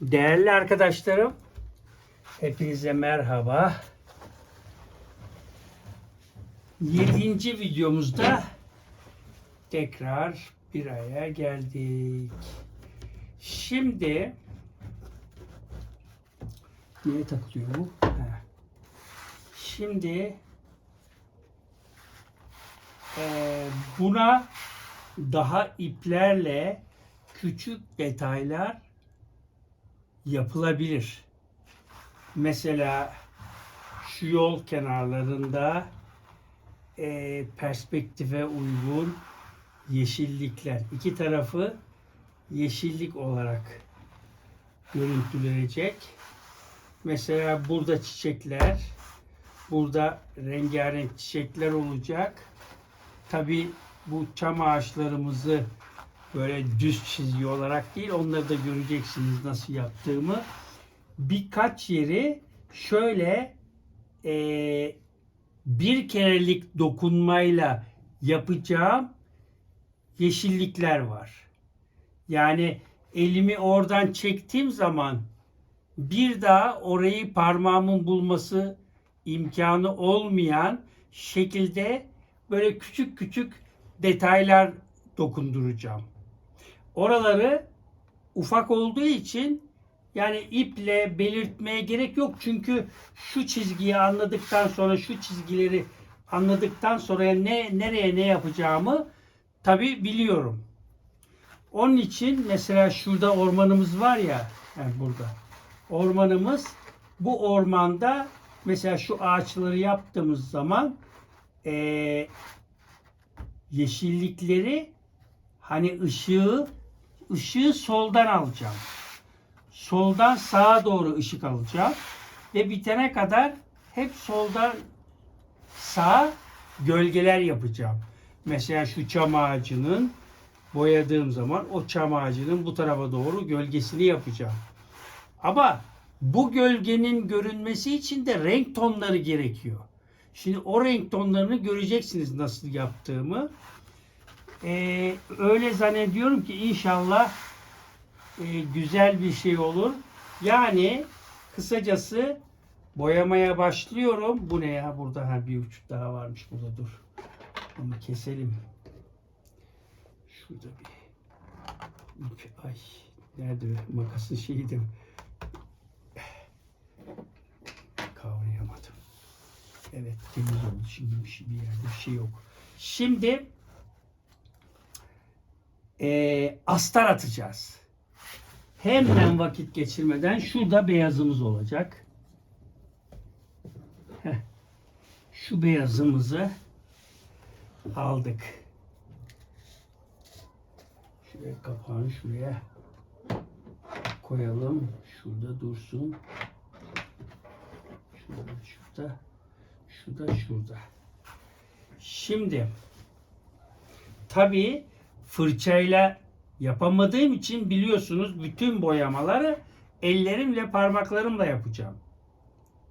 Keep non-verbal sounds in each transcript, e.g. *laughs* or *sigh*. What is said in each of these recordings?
Değerli arkadaşlarım, hepinize merhaba. Yedinci videomuzda tekrar bir araya geldik. Şimdi niye takılıyor bu? Ha. Şimdi eee, buna daha iplerle küçük detaylar yapılabilir. Mesela şu yol kenarlarında e, perspektife uygun yeşillikler. iki tarafı yeşillik olarak görüntülenecek. Mesela burada çiçekler, burada rengarenk çiçekler olacak. Tabi bu çam ağaçlarımızı böyle düz çizgi olarak değil onları da göreceksiniz nasıl yaptığımı. Birkaç yeri şöyle eee, bir kerelik dokunmayla yapacağım yeşillikler var. Yani elimi oradan çektiğim zaman bir daha orayı parmağımın bulması imkanı olmayan şekilde böyle küçük küçük detaylar dokunduracağım. Oraları ufak olduğu için yani iple belirtmeye gerek yok. Çünkü şu çizgiyi anladıktan sonra şu çizgileri anladıktan sonra ne nereye ne yapacağımı tabi biliyorum. Onun için mesela şurada ormanımız var ya yani burada. Ormanımız bu ormanda mesela şu ağaçları yaptığımız zaman eee yeşillikleri hani ışığı ışığı soldan alacağım. Soldan sağa doğru ışık alacağım ve bitene kadar hep soldan sağa gölgeler yapacağım. Mesela şu çam ağacının boyadığım zaman o çam ağacının bu tarafa doğru gölgesini yapacağım. Ama bu gölgenin görünmesi için de renk tonları gerekiyor. Şimdi o renk tonlarını göreceksiniz nasıl yaptığımı. Ee, öyle zannediyorum ki inşallah e, güzel bir şey olur. Yani kısacası boyamaya başlıyorum. Bu ne ya? Burada ha, bir uç daha varmış burada dur. Onu keselim. Şurada bir ip. Ay nerede makasın şeyiydi. Kavrayamadım. Evet temiz oldu. Şimdi bir şey- bir yerde bir şey yok. Şimdi eee astar atacağız. Hemen vakit geçirmeden şurada beyazımız olacak. Heh. Şu beyazımızı aldık. Şuraya kapağını şuraya koyalım. Şurada dursun. Şurada, şurada. Şurada, şurada. Şimdi tabii fırçayla yapamadığım için biliyorsunuz bütün boyamaları ellerimle parmaklarımla yapacağım.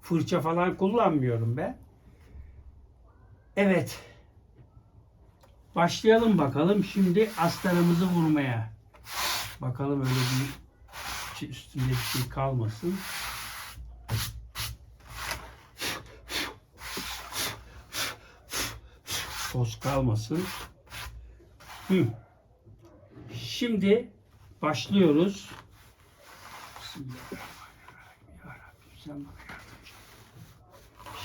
Fırça falan kullanmıyorum ben. Evet. Başlayalım bakalım şimdi astarımızı vurmaya. Bakalım öyle bir üstünde bir şey kalmasın. Toz kalmasın. Hı. Şimdi başlıyoruz.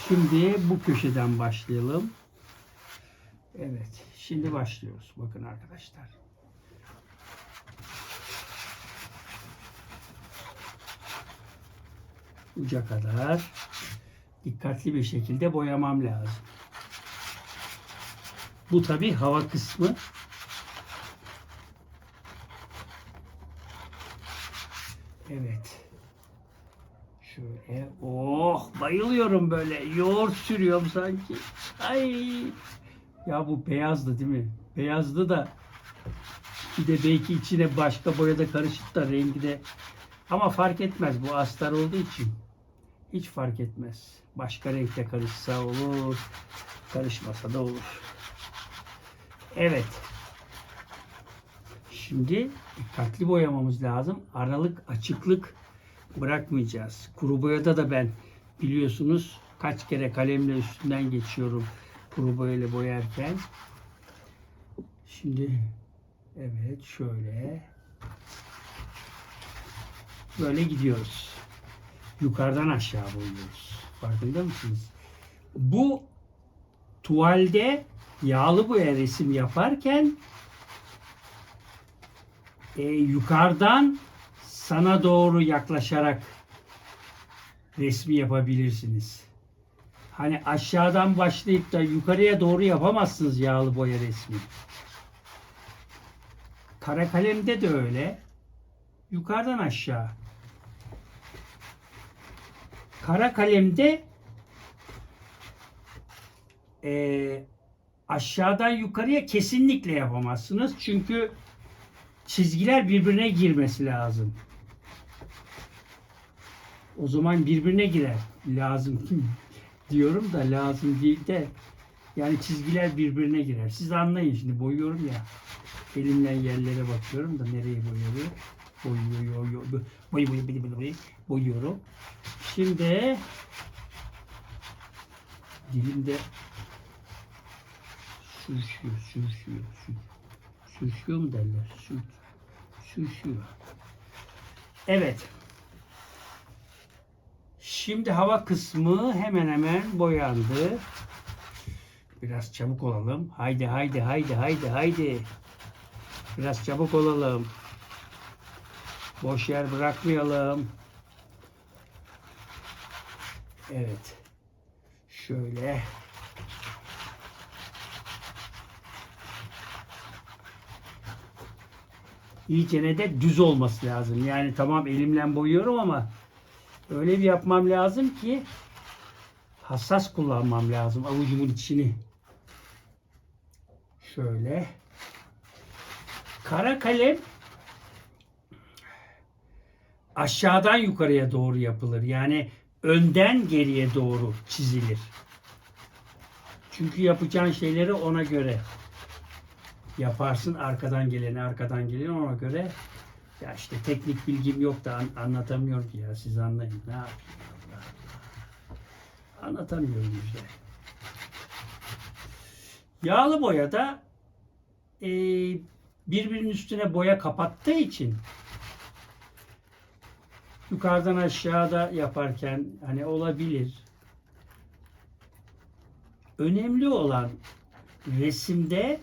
Şimdi bu köşeden başlayalım. Evet. Şimdi başlıyoruz. Bakın arkadaşlar. Uca kadar dikkatli bir şekilde boyamam lazım. Bu tabi hava kısmı. Evet. Şöyle. Oh bayılıyorum böyle. Yoğurt sürüyorum sanki. Ay. Ya bu beyazdı değil mi? Beyazdı da bir de belki içine başka boya da karışıp da rengi de ama fark etmez bu astar olduğu için. Hiç fark etmez. Başka renkte karışsa olur. Karışmasa da olur. Evet. Şimdi dikkatli boyamamız lazım. Aralık, açıklık bırakmayacağız. Kuru boyada da ben biliyorsunuz kaç kere kalemle üstünden geçiyorum kuru boyayla boyarken. Şimdi evet şöyle böyle gidiyoruz. Yukarıdan aşağı boyuyoruz. Farkında mısınız? Bu tuvalde yağlı boya resim yaparken e, yukarıdan sana doğru yaklaşarak resmi yapabilirsiniz. Hani aşağıdan başlayıp da yukarıya doğru yapamazsınız yağlı boya resmi. Kara kalemde de öyle. Yukarıdan aşağı. Kara kalemde eee, aşağıdan yukarıya kesinlikle yapamazsınız. Çünkü çizgiler birbirine girmesi lazım. O zaman birbirine girer. Lazım diyorum da lazım değil de yani çizgiler birbirine girer. Siz anlayın şimdi boyuyorum ya. Elimle yerlere bakıyorum da nereye boyuyor? Boyuyor, boyuyor, boy, boy, boy, boy, boy, boyuyorum. Şimdi dilimde sürüşüyor, sürüşüyor, sür, sürüşüyor mu derler? Sür, sürüşüyor. Evet. Şimdi hava kısmı hemen hemen boyandı. Biraz çabuk olalım. Haydi haydi haydi haydi haydi. Biraz çabuk olalım. Boş yer bırakmayalım. Evet. Şöyle. İyicene de düz olması lazım. Yani tamam elimle boyuyorum ama öyle bir yapmam lazım ki hassas kullanmam lazım avucumun içini. Şöyle. Kara kalem aşağıdan yukarıya doğru yapılır. Yani önden geriye doğru çizilir. Çünkü yapacağın şeyleri ona göre yaparsın. Arkadan geleni arkadan geleni ona göre. Ya işte teknik bilgim yok da an- anlatamıyorum ki ya. Siz anlayın. Ne yapayım? Anlatamıyorum işte. Yağlı boyada e, birbirinin üstüne boya kapattığı için yukarıdan aşağıda yaparken hani olabilir. Önemli olan resimde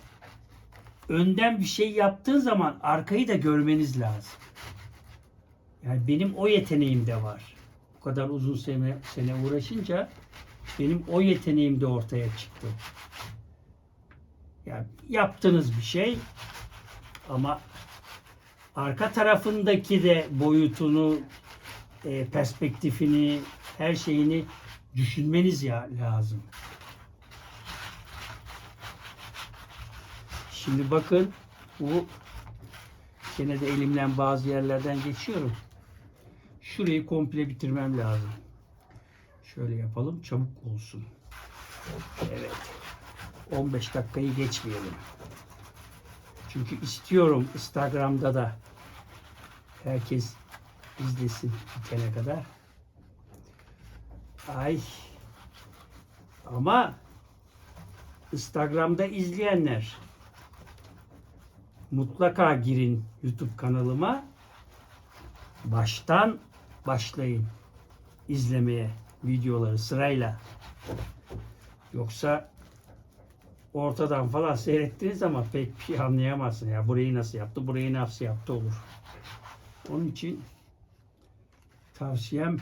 önden bir şey yaptığın zaman arkayı da görmeniz lazım. Yani benim o yeteneğim de var. Bu kadar uzun sene, sene uğraşınca benim o yeteneğim de ortaya çıktı. Yani yaptığınız bir şey ama arka tarafındaki de boyutunu, e, perspektifini, her şeyini düşünmeniz ya lazım. Şimdi bakın bu gene de elimden bazı yerlerden geçiyorum. Şurayı komple bitirmem lazım. Şöyle yapalım çabuk olsun. Evet. 15 dakikayı geçmeyelim. Çünkü istiyorum Instagram'da da herkes izlesin bitene kadar. Ay. Ama Instagram'da izleyenler mutlaka girin YouTube kanalıma. Baştan başlayın izlemeye videoları sırayla. Yoksa ortadan falan seyrettiğiniz zaman pek bir şey anlayamazsın ya. Burayı nasıl yaptı, burayı nasıl yaptı olur. Onun için tavsiyem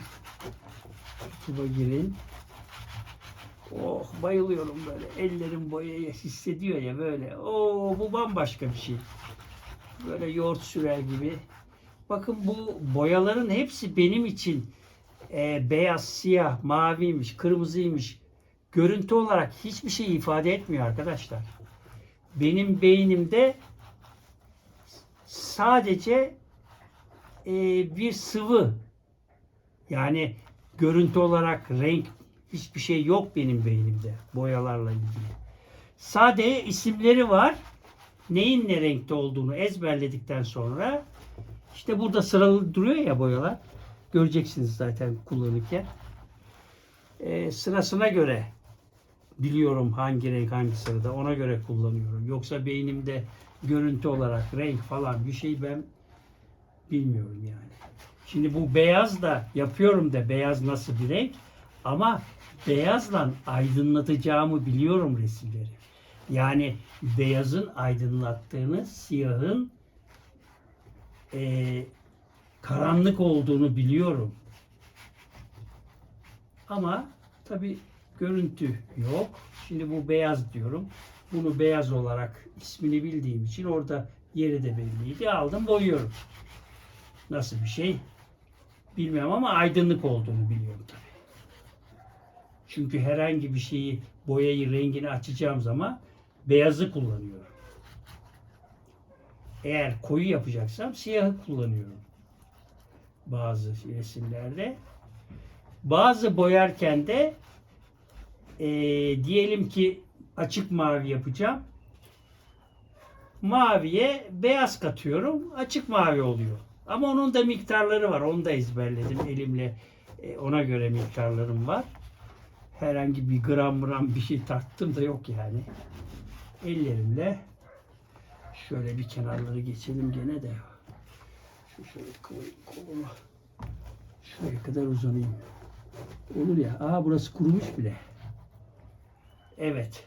YouTube'a girin. Oh bayılıyorum böyle. Ellerim boyayı hissediyor ya böyle. Oo bu bambaşka bir şey. Böyle yoğurt sürer gibi. Bakın bu boyaların hepsi benim için e, beyaz, siyah, maviymiş, kırmızıymış. Görüntü olarak hiçbir şey ifade etmiyor arkadaşlar. Benim beynimde sadece e, bir sıvı yani görüntü olarak renk hiçbir şey yok benim beynimde boyalarla ilgili. Sadece isimleri var. Neyin ne renkte olduğunu ezberledikten sonra işte burada sıralı duruyor ya boyalar. Göreceksiniz zaten kullanırken. Ee, sırasına göre biliyorum hangi renk hangi sırada ona göre kullanıyorum. Yoksa beynimde görüntü olarak renk falan bir şey ben bilmiyorum yani. Şimdi bu beyaz da yapıyorum da beyaz nasıl bir renk ama beyazla aydınlatacağımı biliyorum resimleri. Yani beyazın aydınlattığını siyahın eee, karanlık olduğunu biliyorum. Ama tabi görüntü yok. Şimdi bu beyaz diyorum. Bunu beyaz olarak ismini bildiğim için orada yeri de belliydi. Aldım boyuyorum. Nasıl bir şey bilmiyorum ama aydınlık olduğunu biliyorum tabi. Çünkü herhangi bir şeyi boyayı rengini açacağım zaman beyazı kullanıyorum. Eğer koyu yapacaksam siyahı kullanıyorum. Bazı resimlerde. Bazı boyarken de eee, diyelim ki açık mavi yapacağım. Maviye beyaz katıyorum. Açık mavi oluyor. Ama onun da miktarları var. Onu da ezberledim elimle. E, ona göre miktarlarım var. Herhangi bir gram gram bir şey tarttım da yok yani. Ellerimle şöyle bir kenarları geçelim gene de. Şu şöyle kolumu. Şuraya kadar uzanayım. Olur ya. Aa burası kurumuş bile. Evet.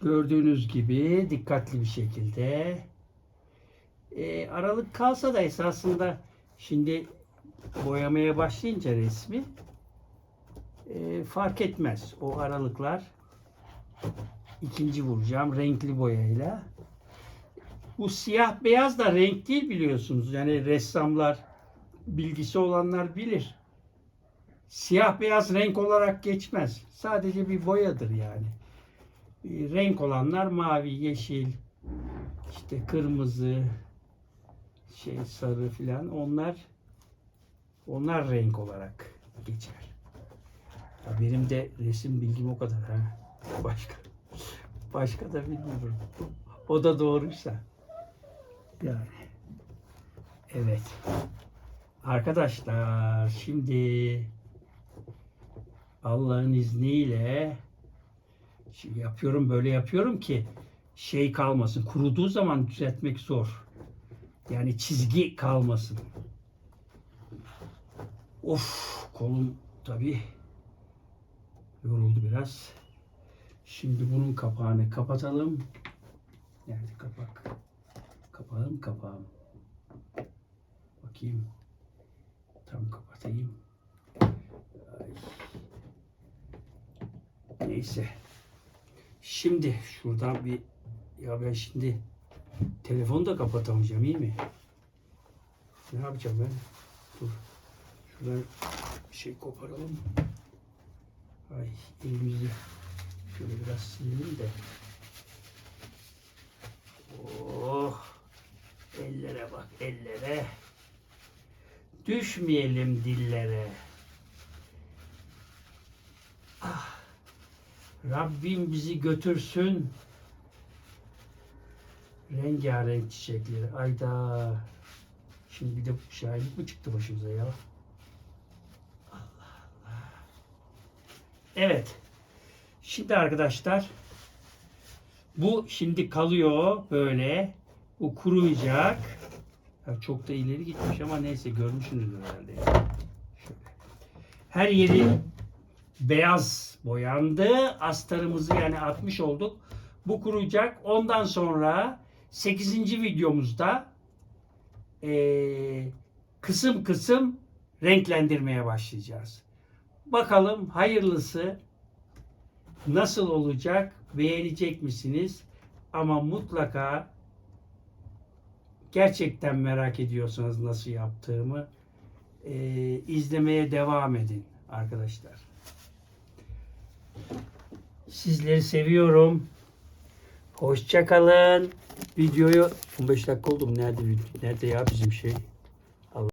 Gördüğünüz gibi dikkatli bir şekilde e, aralık kalsa da esasında şimdi boyamaya başlayınca resmi e, fark etmez. O aralıklar ikinci vuracağım renkli boyayla. Bu siyah beyaz da renk değil biliyorsunuz. Yani ressamlar bilgisi olanlar bilir. Siyah beyaz renk olarak geçmez. Sadece bir boyadır yani. E, Renk olanlar mavi, yeşil, işte kırmızı, şey sarı filan onlar onlar renk olarak geçer. Ya benim de resim bilgim o kadar ha. *laughs* Başka başka da bilmiyorum. O da doğruysa. Yani. Evet. Arkadaşlar şimdi Allah'ın izniyle şimdi yapıyorum böyle yapıyorum ki şey kalmasın. Kuruduğu zaman düzeltmek zor. Yani çizgi kalmasın. Of kolum tabi yoruldu biraz. Şimdi bunun kapağını kapatalım. Nerede kapak? Kapağım kapağım. Bakayım. Tam kapatayım. Ay. Neyse. Şimdi şuradan bir ya ben şimdi telefonu da kapatamayacağım iyi mi? Ne yapacağım ben? Dur. Şuradan bir şey koparalım. Ay elimizi şöyle biraz silelim de. Oh. Ellere bak ellere. Düşmeyelim dillere. Ah. Rabbim bizi götürsün. Rengarenk çiçekleri. Ayda. Şimdi bir de şahinlik mi çıktı başımıza ya? Allah Allah. Evet. Şimdi arkadaşlar bu şimdi kalıyor böyle. Bu kuruyacak. Ya çok da ileri gitmiş ama neyse görmüşsünüzdür herhalde. Her yeri beyaz boyandı. Astarımızı yani atmış olduk. Bu kuruyacak. Ondan sonra 8. videomuzda eee, kısım kısım renklendirmeye başlayacağız. Bakalım hayırlısı nasıl olacak? Beğenecek misiniz? Ama mutlaka gerçekten merak ediyorsanız nasıl yaptığımı eee, izlemeye devam edin arkadaşlar. Sizleri seviyorum. Hoşça kalın. Videoyu 15 dakika oldu mu? Nerede nerede ya bizim şey?